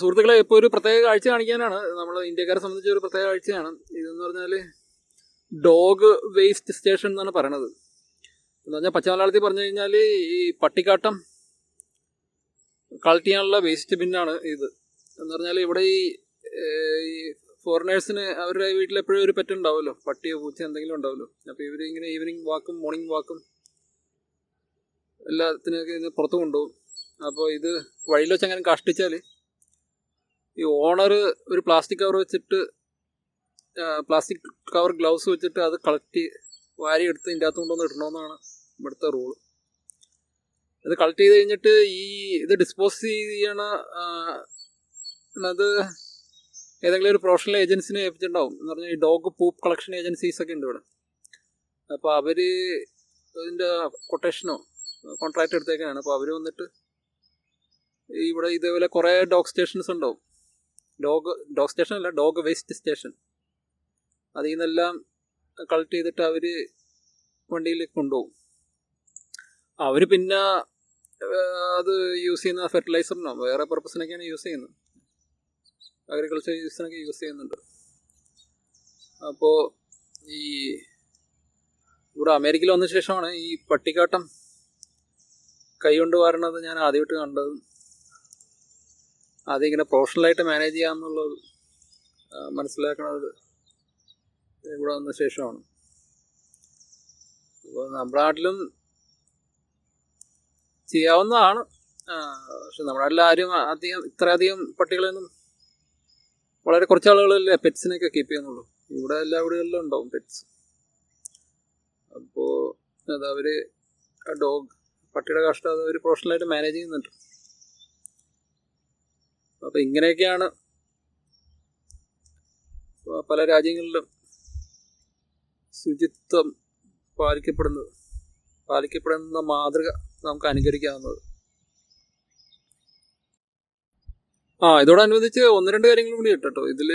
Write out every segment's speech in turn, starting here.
സുഹൃത്തുക്കളെ ഇപ്പോൾ ഒരു പ്രത്യേക കാഴ്ച കാണിക്കാനാണ്. നമ്മൾ ഇന്ത്യക്കാരെ സംബന്ധിച്ച് ഒരു പ്രത്യേക കാഴ്ചയാണ്. ഇതെന്ന് പറഞ്ഞാൽ ഡോഗ് വേസ്റ്റ് സ്റ്റേഷൻ എന്നാണ് പറയണത്. എന്ന് പറഞ്ഞാൽ പച്ച മലയാളത്തിൽ പറഞ്ഞു കഴിഞ്ഞാൽ ഈ പട്ടിക്കാട്ടം കളക്ട് ചെയ്യാനുള്ള വേസ്റ്റ് ബിന്നാണ് ഇത്. എന്ന് പറഞ്ഞാൽ ഇവിടെ ഈ ഫോറിനേഴ്സിന് അവരുടെ വീട്ടിൽ എപ്പോഴും ഒരു പെറ്റ് ഉണ്ടാവുമല്ലോ. പട്ടിയോ പൂച്ച എന്തെങ്കിലും ഉണ്ടാവുമല്ലോ. അപ്പോൾ ഇവർ ഇങ്ങനെ ഈവനിങ് വാക്കും മോർണിംഗ് വാക്കും എല്ലാത്തിനൊക്കെ ഇത് പുറത്ത് കൊണ്ടുപോകും. അപ്പോൾ ഇത് വഴിയിൽ വെച്ച് അങ്ങനെ കഷ്ടിച്ചാൽ ഈ ഓണർ ഒരു പ്ലാസ്റ്റിക് കവർ വെച്ചിട്ട് പ്ലാസ്റ്റിക് കവർ ഗ്ലൗസ് വെച്ചിട്ട് അത് കളക്ട് വാരി എടുത്ത് ഇതിന്റെ അകത്ത് കൊണ്ടുവന്ന് ഇടണമെന്നാണ് ഇവിടുത്തെ റൂൾ അത് കളക്ട് ചെയ്ത് കഴിഞ്ഞിട്ട് ഈ ഇത് ഡിസ്പോസ് ചെയ്യണ അത് ഏതെങ്കിലും ഒരു പ്രൊഫഷണൽ ഏജൻസിനെ ഏൽപ്പിച്ചിട്ടുണ്ടാവും. എന്ന് പറഞ്ഞാൽ ഈ ഡോഗ് പൂപ്പ് കളക്ഷൻ ഏജൻസീസ് ഒക്കെ ഉണ്ട് ഇവിടെ. അപ്പോൾ അവർ ഇതിന്റെ കൊട്ടേഷനോ കോൺട്രാക്റ്റ് എടുത്തേക്കാണ്. അപ്പോൾ അവർ വന്നിട്ട് ഇവിടെ ഇതേപോലെ കുറേ ഡോഗ് സ്റ്റേഷൻസ് ഉണ്ടാവും. ഡോഗ് ഡോഗ് സ്റ്റേഷൻ അല്ല ഡോഗ് വേസ്റ്റ് സ്റ്റേഷൻ. അതിൽ നിന്നെല്ലാം കളക്ട് ചെയ്തിട്ട് അവർ വണ്ടിയിൽ കൊണ്ടുപോകും. അവർ പിന്നെ അത് യൂസ് ചെയ്യുന്ന ഫെർട്ടിലൈസറിനോ വേറെ പർപ്പസിനൊക്കെയാണ് യൂസ് ചെയ്യുന്നത്. അഗ്രികൾച്ചർ യൂസിനൊക്കെ യൂസ് ചെയ്യുന്നുണ്ട്. അപ്പോൾ ഈ ഇവിടെ അമേരിക്കയിൽ വന്ന ശേഷമാണ് ഈ പട്ടിക്കാട്ടം കൈകൊണ്ട് വാരണത് ഞാൻ ആദ്യമായിട്ട് കണ്ടത്. അതിങ്ങനെ പ്രൊഫഷണലായിട്ട് മാനേജ് ചെയ്യാമെന്നുള്ളത് മനസ്സിലാക്കുന്നത് ഇവിടെ വന്ന ശേഷമാണ്. അപ്പോൾ നമ്മുടെ നാട്ടിലും ചെയ്യാവുന്നതാണ്. പക്ഷെ നമ്മുടെ നാട്ടിൽ ആരും അധികം ഇത്രയധികം പട്ടികളെയൊന്നും വളരെ കുറച്ച് ആളുകളല്ലേ പെറ്റ്സിനെയൊക്കെ കീപ്പ് ചെയ്യുന്നുള്ളൂ. ഇവിടെ എല്ലാ വീടുകളിലും ഉണ്ടാവും പെറ്റ്സ് അപ്പോൾ അത് അവർ ഡോഗ് പട്ടിയുടെ കഷ്ടം അത് അവർ പ്രൊഫഷണലായിട്ട് മാനേജ് ചെയ്യുന്നുണ്ട്. അപ്പോൾ ഇങ്ങനെയൊക്കെയാണ് പല രാജ്യങ്ങളിലും ശുചിത്വം പാലിക്കപ്പെടുന്നത്. പാലിക്കപ്പെടുന്ന മാതൃക നമുക്ക് അനുകരിക്കാവുന്നത്. ആ ഇതോടനുബന്ധിച്ച് ഒന്ന് രണ്ട് കാര്യങ്ങൾ കൂടി കേട്ടോ ഇതിൽ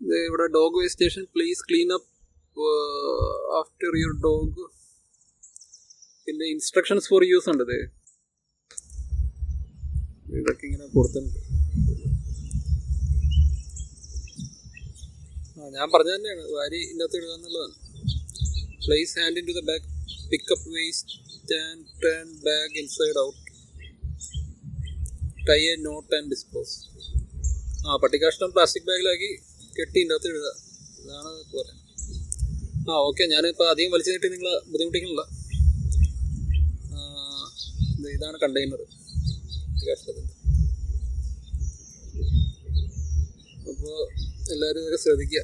ഇത് ഇവിടെ dog waste station please clean up after your dog. പിന്നെ ഇൻസ്ട്രക്ഷൻസ് ഫോർ യൂസ് ഉണ്ട് ഇത്. ഇതൊക്കെ ഇങ്ങനെ കൊടുത്തിട്ടുണ്ട് ആ ഞാൻ പറഞ്ഞ തന്നെയാണ്. വാരി ഇതിന്റെ അകത്ത് ഇടുക എന്നുള്ളതാണ്. Place hand in to the bag pick up waste and turn bag inside out tie a knot and dispose ആ പട്ടിക്കാഷ്ടം പ്ലാസ്റ്റിക് ബാഗിലാക്കി കെട്ടി ഇതിന്റെ അകത്ത് ഇടുക. ഇതാണ് പറയാൻ ആ ഓക്കെ ഞാനിപ്പോൾ അധികം വലിച്ചു നീട്ടി നിങ്ങളെ ബുദ്ധിമുട്ടിക്കുന്നില്ല ഇതാണ് കണ്ടെയ്നർ പട്ടിക്കാഷ്ടത്തിന്റെ അപ്പോൾ എല്ലാവരും ഇതൊക്കെ ശ്രദ്ധിക്കുക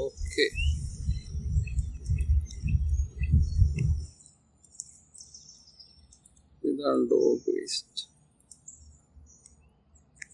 ഓക്കെ. ഇതാണ് ഡോഗ് വേസ്റ്റ്